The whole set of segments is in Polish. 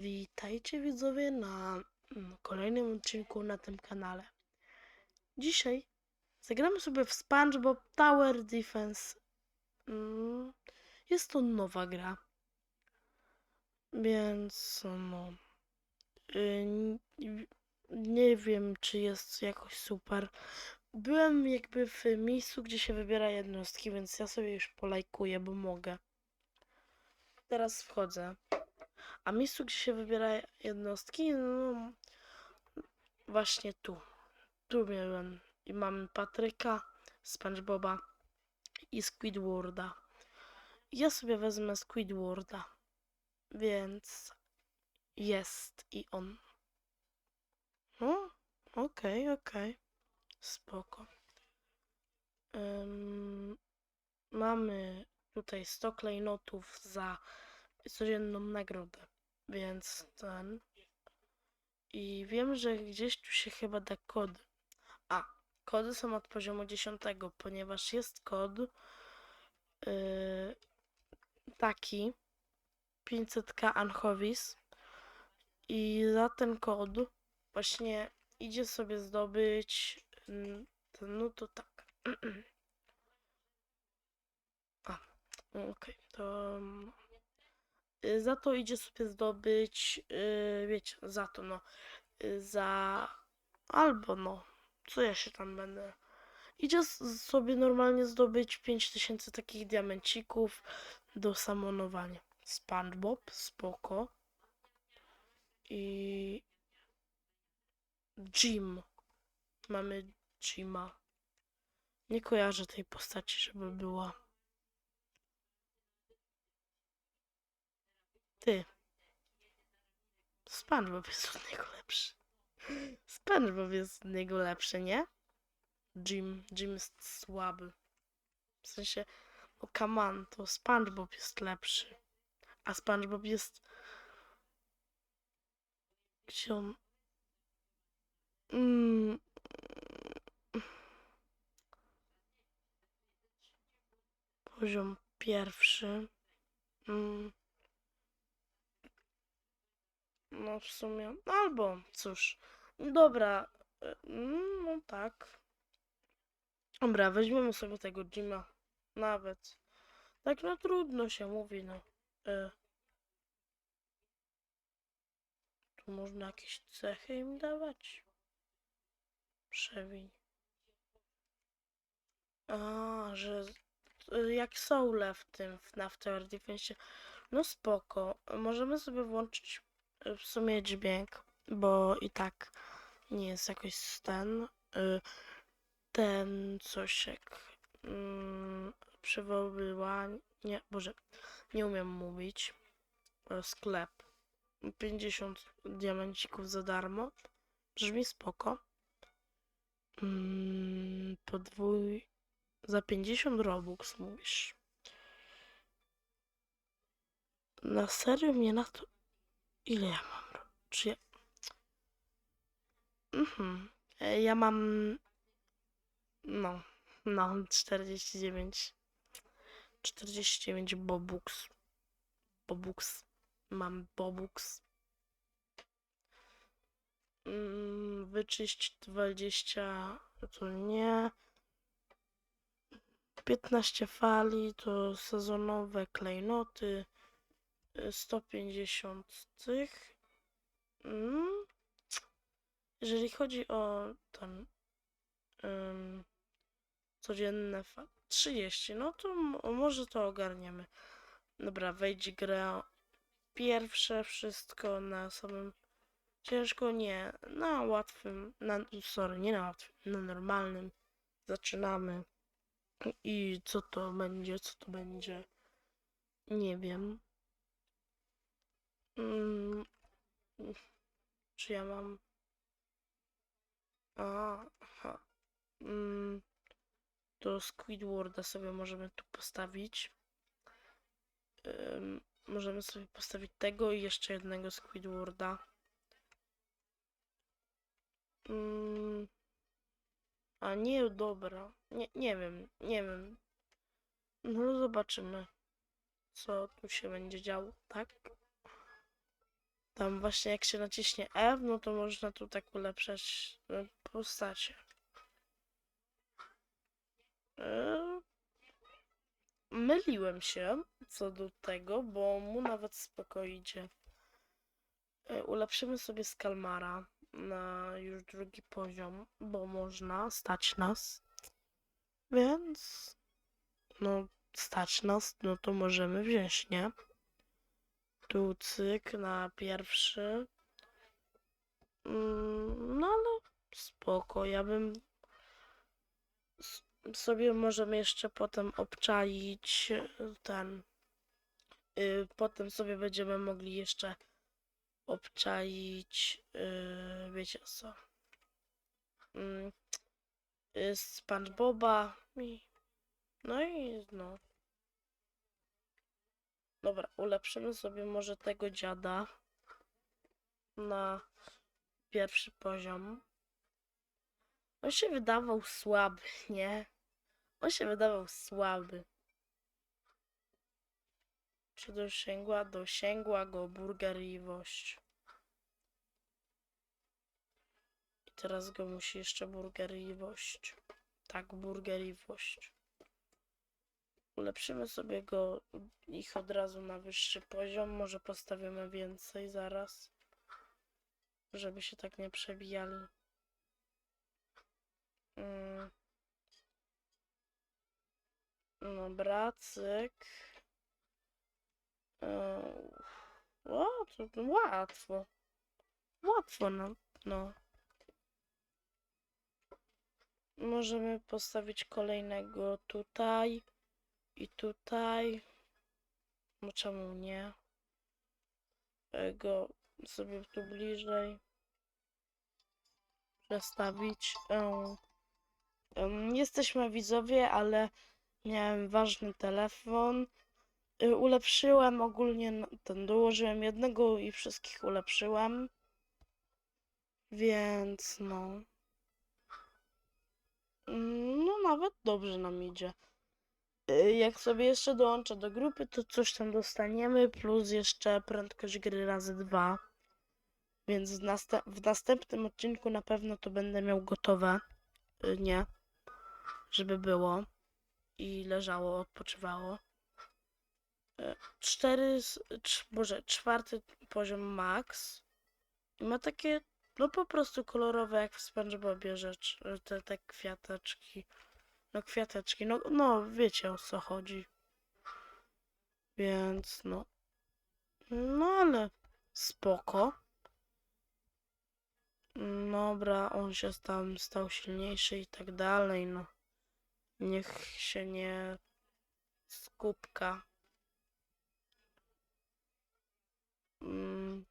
Witajcie widzowie na mm, kolejnym odcinku na tym kanale. Dzisiaj zagramy sobie w SpongeBob Tower Defense. Mm, Jest to nowa gra. Więc no. y, Nie wiem, czy jest jakoś super. Byłem jakby w miejscu, gdzie się wybiera jednostki, więc ja sobie już polajkuję, bo mogę. Teraz wchodzę. A miejscu, gdzie się wybiera jednostki, no właśnie tu. Tu miałem i mamy Patryka, SpongeBoba i Squidwarda. Ja sobie wezmę Squidwarda, więc jest i on. No, okej, okej. Spoko. Ym, mamy tutaj 100 klejnotów za codzienną nagrodę. Więc ten. I wiem, że gdzieś tu się chyba da kody. A, kody są od poziomu 10, ponieważ jest kod yy, taki 500k Anchovis i za ten kod właśnie idzie sobie zdobyć mm, no to tak. A, okej, to mm, Za to idzie sobie zdobyć, yy, wiecie, za to no, y, za albo no, co ja się tam będę. Idzie sobie normalnie zdobyć 5000 takich diamencików do samonowania. SpongeBob, spoko. I Jim. Mamy Jima. Nie kojarzę tej postaci, żeby była. Ty. SpongeBob jest od niego lepszy. SpongeBob jest od niego lepszy, nie? Jim, Jim jest słaby. W sensie, no come on, to SpongeBob jest lepszy. A SpongeBob jest... Gdzie on... Mm. Poziom pierwszy. Mm. No w sumie, albo cóż, dobra, e, no tak. Dobra, weźmiemy sobie tego Jima, nawet. Tak no trudno się mówi, no. E. Tu można jakieś cechy im dawać. Przewiń. A, że e, jak Soule w tym, w na w Tower Defense. No spoko, możemy sobie włączyć w sumie dźwięk, bo i tak nie jest jakoś ten, y, ten coś jak mm, przywoływanie, nie, boże, nie umiem mówić, E, sklep, 50 diamencików za darmo, brzmi spoko, mm, podwój, za 50 robux mówisz. Na serio mnie na to Ile ja mam? Czy ja... Mhm. E, Ja mam... No, no, 49. 49 bobux. Bobux. Mam bobux. Mm, Wyczyść 20 to nie. 15 fali to sezonowe klejnoty. Y, 150 tych. Mm. Jeżeli chodzi o ten ym, codzienne fa- 30, no to może to ogarniemy. Dobra, wejdź grę. Pierwsze wszystko na samym ciężko nie, na łatwym, na, sorry, nie na łatwym, na normalnym. Zaczynamy. I co to będzie, co to będzie? Nie wiem. Mm, czy ja mam. Aha. Mm, to Squidwarda sobie możemy tu postawić. Ym, możemy sobie postawić tego i jeszcze jednego Squidwarda. Mm, a nie, dobra. Nie, nie wiem, nie wiem. No zobaczymy, co tu się będzie działo, tak? Tam właśnie jak się naciśnie F, no to można tu tak ulepszać e, postacie. Myliłem się co do tego, bo mu nawet spoko idzie. E, Ulepszymy sobie Skalmara na już drugi poziom, bo można stać nas. Więc no stać nas, no to możemy wziąć, nie? Tu cyk na pierwszy. Mm, No ale spoko, ja bym sobie możemy jeszcze potem obczaić e, ten. y, Potem sobie będziemy mogli jeszcze obczaić, y, wiecie co, mm, y, SpongeBoba no i no. Dobra, ulepszymy sobie może tego dziada na pierwszy poziom. On się wydawał słaby, nie? On się wydawał słaby. Czy dosięgła? Dosięgła go burgerliwość. I teraz go musi jeszcze burgerliwość. Tak, burgerliwość. Ulepszymy sobie go ich od razu na wyższy poziom. Może postawimy więcej zaraz. Żeby się tak nie przebijali. Mm. Dobra, cyk. Eee, O, to łatwo. Łatwo, no. no. Możemy postawić kolejnego tutaj i tutaj. No czemu nie? Go sobie tu bliżej przestawić. Em, Jesteśmy widzowie, ale miałem ważny telefon. Y, Ulepszyłem ogólnie ten, dołożyłem jednego i wszystkich ulepszyłem. Więc no. Mm, No nawet dobrze nam idzie. Y, Jak sobie jeszcze dołączę do grupy, to coś tam dostaniemy, plus jeszcze prędkość gry razy dwa. Więc w, w następnym odcinku na pewno to będę miał gotowe. Y, Nie. Żeby było. I leżało, odpoczywało. E, Cztery, boże, czwarty poziom max. I ma takie, no po prostu kolorowe jak w SpongeBobie rzecz, te, te kwiateczki. No kwiateczki, no, no wiecie o co chodzi. Więc no. No ale spoko. Dobra, on się tam stał silniejszy i tak dalej, no. Niech się nie skupka. Mm,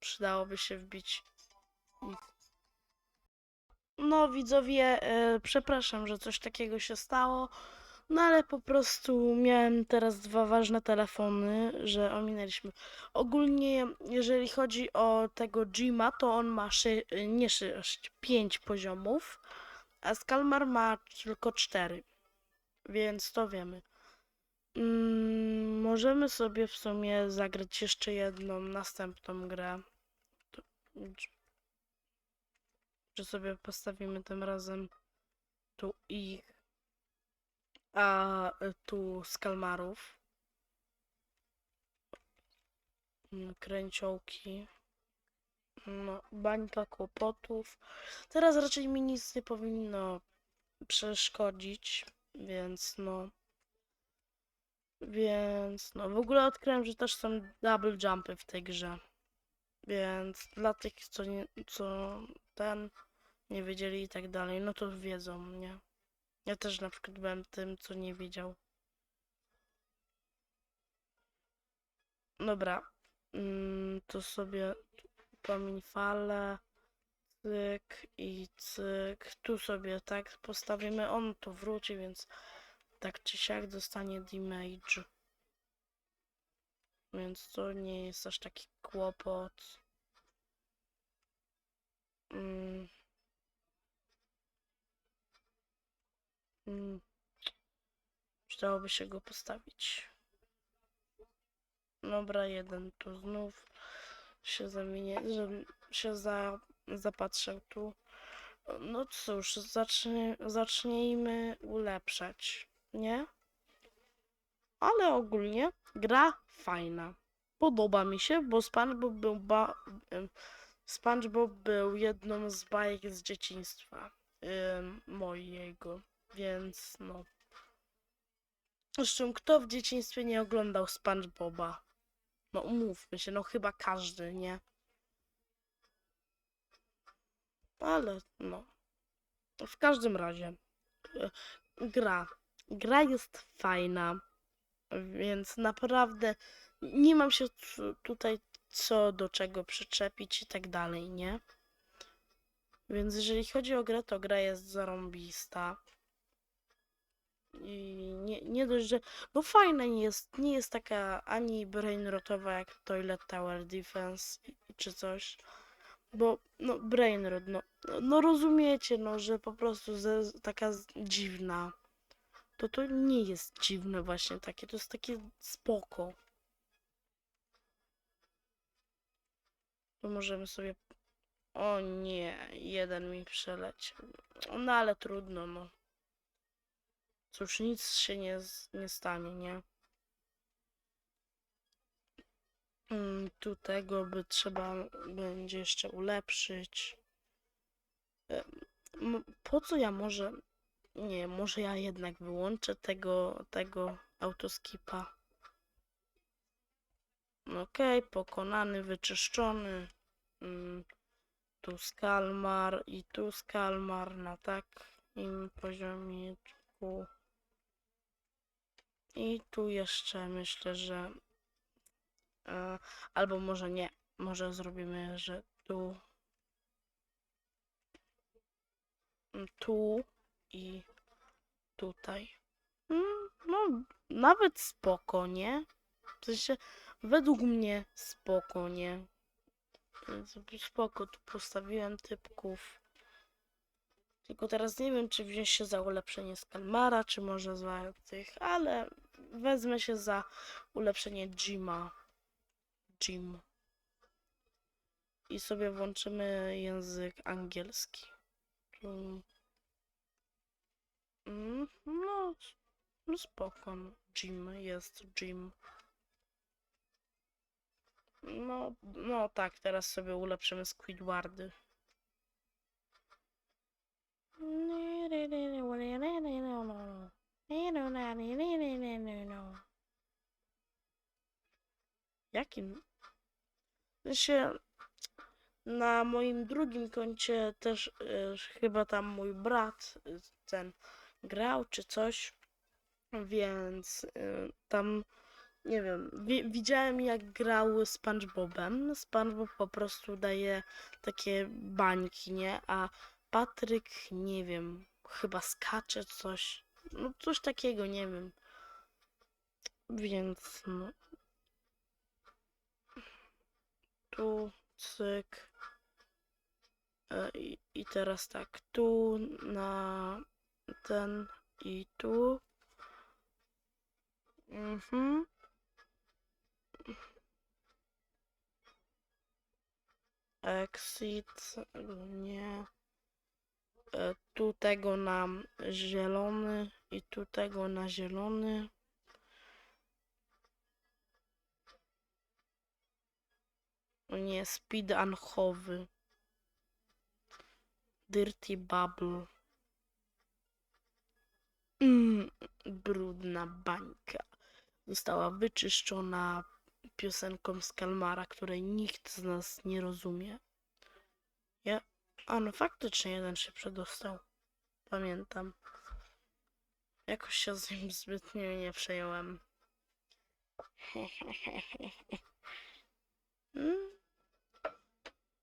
przydałoby się wbić. No, widzowie, e, przepraszam, że coś takiego się stało. No ale po prostu miałem teraz dwa ważne telefony, że ominęliśmy. Ogólnie, jeżeli chodzi o tego Jima, to on ma szy, nie 6, 5 poziomów, a Skalmar ma tylko 4. Więc to wiemy. Mm, możemy sobie w sumie zagrać jeszcze jedną następną grę. Że sobie postawimy tym razem tu ich, a y, tu skalmarów. Mm, Kręciołki. No, bańka kłopotów. Teraz raczej mi nic nie powinno przeszkodzić, więc no. Więc no, w ogóle odkryłem, że też są double jumpy w tej grze. Więc dla tych, co, nie, co ten nie wiedzieli i tak dalej, no to wiedzą, nie? Ja też na przykład byłem tym, co nie wiedział. Dobra, mm, to sobie pomiń falę, cyk i cyk. Tu sobie tak postawimy, on tu wróci, więc tak czy siak dostanie damage. Więc to nie jest aż taki kłopot. Mm. Mm. Przydałoby się go postawić. Dobra, jeden tu znów. się zamienię, żebym się za, zapatrzył tu. No cóż, zacznie, zacznijmy ulepszać, nie? Ale ogólnie gra fajna. Podoba mi się, bo SpongeBob był ba... SpongeBob był jedną z bajek z dzieciństwa em, mojego, więc no. Zresztą kto w dzieciństwie nie oglądał SpongeBoba? No umówmy się, no chyba każdy, nie? Ale no. W każdym razie e, gra. Gra jest fajna, więc naprawdę nie mam się tu- tutaj co do czego przyczepić i tak dalej, nie? Więc jeżeli chodzi o grę, to gra jest zarąbista. I nie, nie dość, że no fajna nie jest, nie jest taka ani brainrotowa jak Toilet Tower Defense czy coś. Bo no brainrot, no, no rozumiecie, no, że po prostu ze, taka dziwna. To to nie jest dziwne właśnie takie, to jest takie spoko. To możemy sobie... O nie, jeden mi przeleciał. No ale trudno, no. Cóż, nic się nie, nie stanie, nie? Mm, Tu tego by trzeba będzie jeszcze ulepszyć. Po co ja może... Nie, może ja jednak wyłączę tego, tego autoskipa. Okej, pokonany, wyczyszczony. Mm, tu skalmar i tu skalmar na takim poziomieczku. I tu jeszcze myślę, że e, albo może nie. Może zrobimy, że tu tu i tutaj. Mm, No, nawet spoko, nie? W sensie, według mnie spoko, nie? Więc Spoko, tu postawiłem typków. Tylko teraz nie wiem, czy wziąć się za ulepszenie Skalmara, czy może za tych, ale wezmę się za ulepszenie Jima. Jim. I sobie włączymy język angielski. Tu. Mm, No, no spoko. no. Jim jest Jim. No, no tak, teraz sobie ulepszymy Squidwardy. Jakim? Sensie, na moim drugim koncie też y, chyba tam mój brat y, ten grał czy coś, więc y, tam nie wiem, wi widziałem jak grał SpongeBobem. SpongeBob po prostu daje takie bańki, nie? A Patryk, nie wiem, chyba skacze coś. No coś takiego, nie wiem. Więc no. Tu, cyk. E, I, I teraz tak, tu na ten i tu. Mhm. Exit, nie. E, Tu tego na zielony i tu tego na zielony. Nie, speed anchowy. Dirty Bubble. Mm, brudna bańka. Została wyczyszczona piosenką z Kalmara, której nikt z nas nie rozumie. Ja... A no faktycznie jeden się przedostał. Pamiętam. Jakoś się z nim zbytnio nie przejąłem. Mm.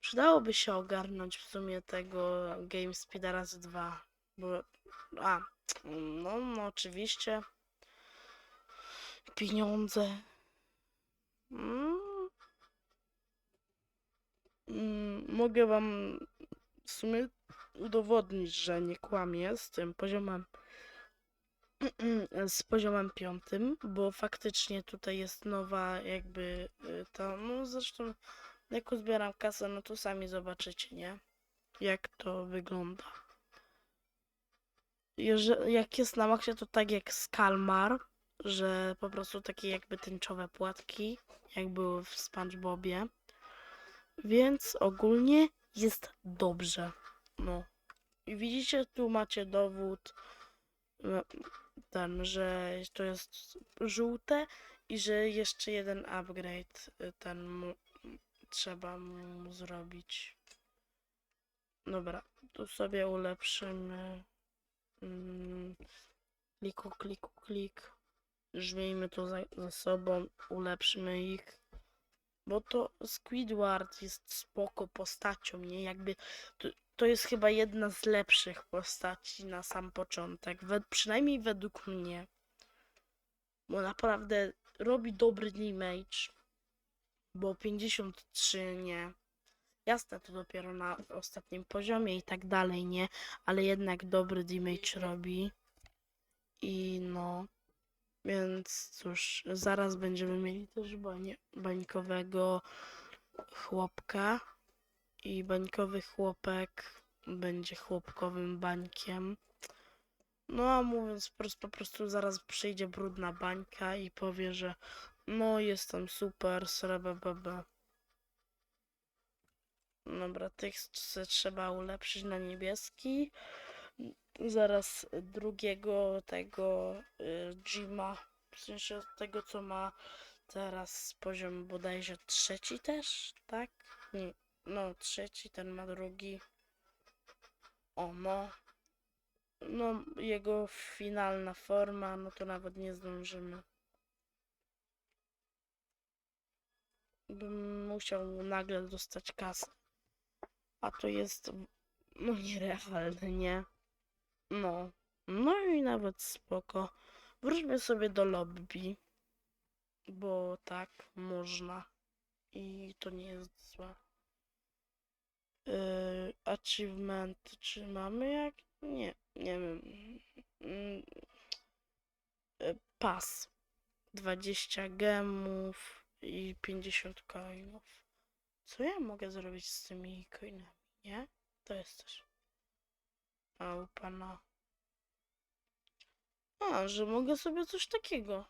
Przydałoby się ogarnąć w sumie tego Game Speeda razy dwa. Bo... A, no, no oczywiście. Pieniądze. Mm. Mm, Mogę wam w sumie udowodnić, że nie kłamię z tym poziomem z poziomem piątym, bo faktycznie tutaj jest nowa jakby y, ta, no zresztą Jak uzbieram kasę, no to sami zobaczycie, nie? Jak to wygląda. Jak jest na maksie, to tak jak Skalmar, że po prostu takie jakby tęczowe płatki, jak były w SpongeBobie. Więc ogólnie jest dobrze. No. I widzicie, tu macie dowód no, ten, że to jest żółte i że jeszcze jeden upgrade y, ten mu, trzeba mu zrobić. Dobra, tu sobie ulepszymy. Mm, kliku, kliku, klik. Zmieńmy to za, za sobą, ulepszymy ich. Bo to Squidward jest spoko postacią, nie? Jakby to, to jest chyba jedna z lepszych postaci na sam początek. We, przynajmniej według mnie. Bo naprawdę robi dobry damage. Bo 53 nie. Jasne, to dopiero na ostatnim poziomie i tak dalej, nie? Ale jednak dobry damage robi. I no. Więc cóż, zaraz będziemy mieli też bań bańkowego chłopka. I bańkowy chłopek będzie chłopkowym bańkiem. No a mówiąc wprost, po prostu zaraz przyjdzie brudna bańka i powie, że no jestem super, srebebebe. Dobra, tych trzeba ulepszyć na niebieski. Zaraz drugiego tego y, Jima, w sensie tego co ma teraz poziom bodajże trzeci też, tak? Nie, no trzeci, ten ma drugi. O no. No jego finalna forma, no to nawet nie zdążymy. Bym musiał nagle dostać kasę. A to jest no nierealne, nie? No. No i nawet spoko. Wróćmy sobie do lobby. Bo tak można. I to nie jest złe. Yy, achievement, czy mamy jak? Nie, nie wiem. Yy, pas. 20 gemów i 50 coinów. Co ja mogę zrobić z tymi coinami, nie? To jest też. A u pana. A, że mogę sobie coś takiego.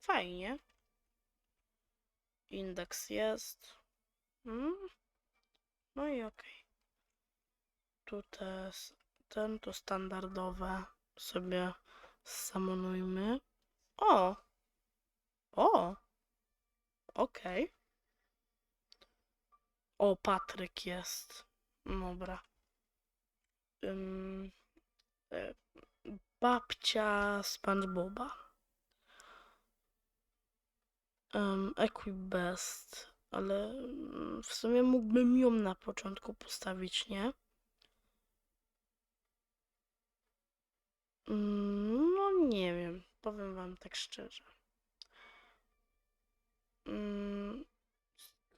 Fajnie. Indeks jest. Mm. No i okej. Tu też ten to standardowe sobie samonujmy. O! O! Okej. O, Patryk jest. Dobra. Ym, e, babcia SpongeBoba. Um, Equip Best, ale mm, w sumie mógłbym ją na początku postawić, nie? Mm, No nie wiem, powiem wam tak szczerze. Mm,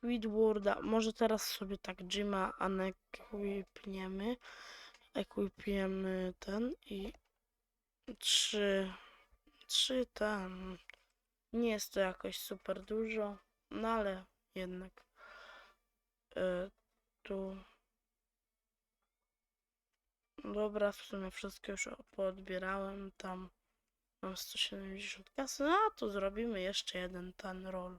Squidwarda, może teraz sobie tak Jima unequipniemy. Equipiemy ten i trzy, trzy ten. Nie jest to jakoś super dużo, no ale jednak y, tu. Dobra, w sumie wszystko już poodbierałem. Tam mam 170 kasy, no, a tu zrobimy jeszcze jeden ten roll.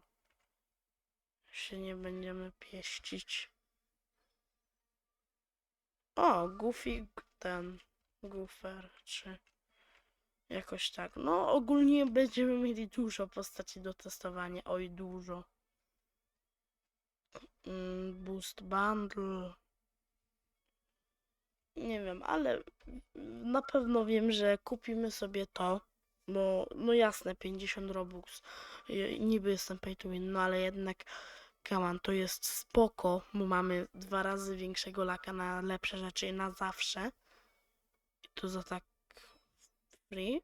Się nie będziemy pieścić. O, Goofy ten Goofer, czy jakoś tak. No, ogólnie będziemy mieli dużo postaci do testowania. Oj, dużo. Mm, Boost Bundle. Nie wiem, ale na pewno wiem, że kupimy sobie to. Bo, no jasne, 50 Robux. Niby jestem pay to win, no ale jednak Kaman, to jest spoko, bo mamy dwa razy większego laka na lepsze rzeczy na zawsze. I to za tak free.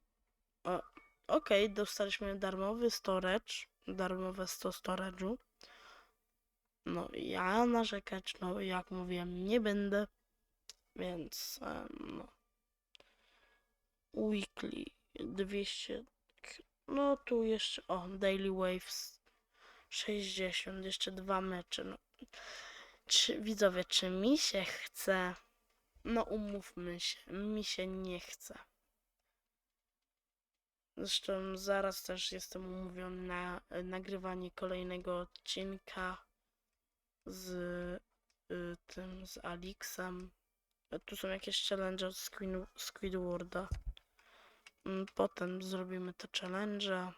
Okej, dostaliśmy darmowy storage, darmowe 100 storage'u. No, ja narzekać, no jak mówiłem, nie będę, więc no. Weekly 200. No tu jeszcze, o, Daily Waves 60, jeszcze dwa mecze. No, Czy, widzowie, czy mi się chce? No umówmy się, mi się nie chce. Zresztą zaraz też jestem umówiony na e, nagrywanie kolejnego odcinka z y, tym, z Alixem. E, Tu są jakieś challenge od Squid- Squidwarda. Mm, Potem zrobimy te challenge.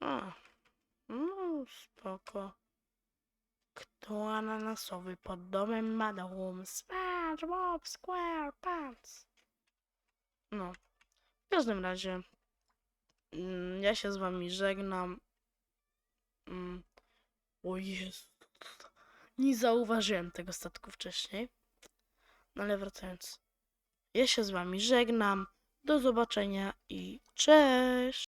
A, no spoko. Kto ananasowy pod domem ma dom? SpongeBob SquarePants. No, w każdym razie mm, ja się z wami żegnam. Mm, O Jezu, nie zauważyłem tego statku wcześniej. No ale wracając. Ja się z wami żegnam. Do zobaczenia i cześć!